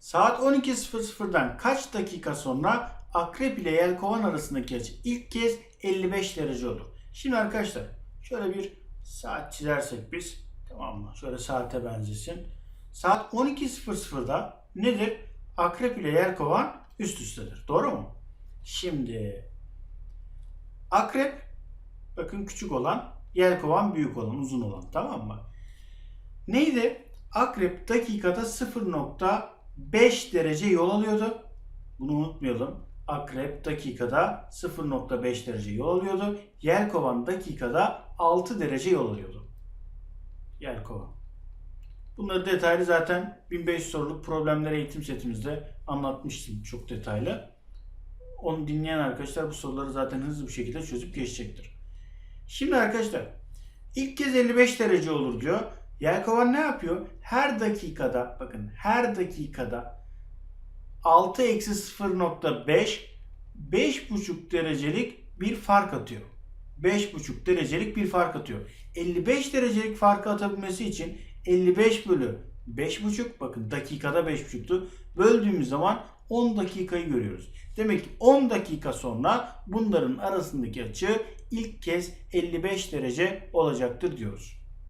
Saat 12.00'dan kaç dakika sonra akrep ile yelkovan arasındaki açı ilk kez 55 derece olur. Şimdi arkadaşlar şöyle bir saat çizersek biz tamam mı? Şöyle saate benzesin. Saat 12.00'da nedir? Akrep ile yelkovan üst üstedir. Doğru mu? Şimdi akrep bakın küçük olan, yelkovan büyük olan, uzun olan tamam mı? Neydi? Akrep dakikada 0.5 derece yol alıyordu. Bunu unutmayalım. Akrep dakikada 0.5 derece yol alıyordu. Yelkovan dakikada 6 derece yol alıyordu. Yelkovan. Bunları detaylı zaten 1500 soruluk problemler eğitim setimizde anlatmıştım çok detaylı. Onu dinleyen arkadaşlar bu soruları zaten hızlı bir şekilde çözüp geçecektir. Şimdi arkadaşlar ilk kez 55 derece olur diyor. Yelkovan ne yapıyor? Her dakikada bakın her dakikada 6 eksi 0.5 5,5 derecelik bir fark atıyor. 5,5 derecelik bir fark atıyor. 55 derecelik farkı atabilmesi için 55 bölü 5,5 bakın dakikada 5,5'tu. Böldüğümüz zaman 10 dakikayı görüyoruz. Demek ki 10 dakika sonra bunların arasındaki açı ilk kez 55 derece olacaktır diyoruz.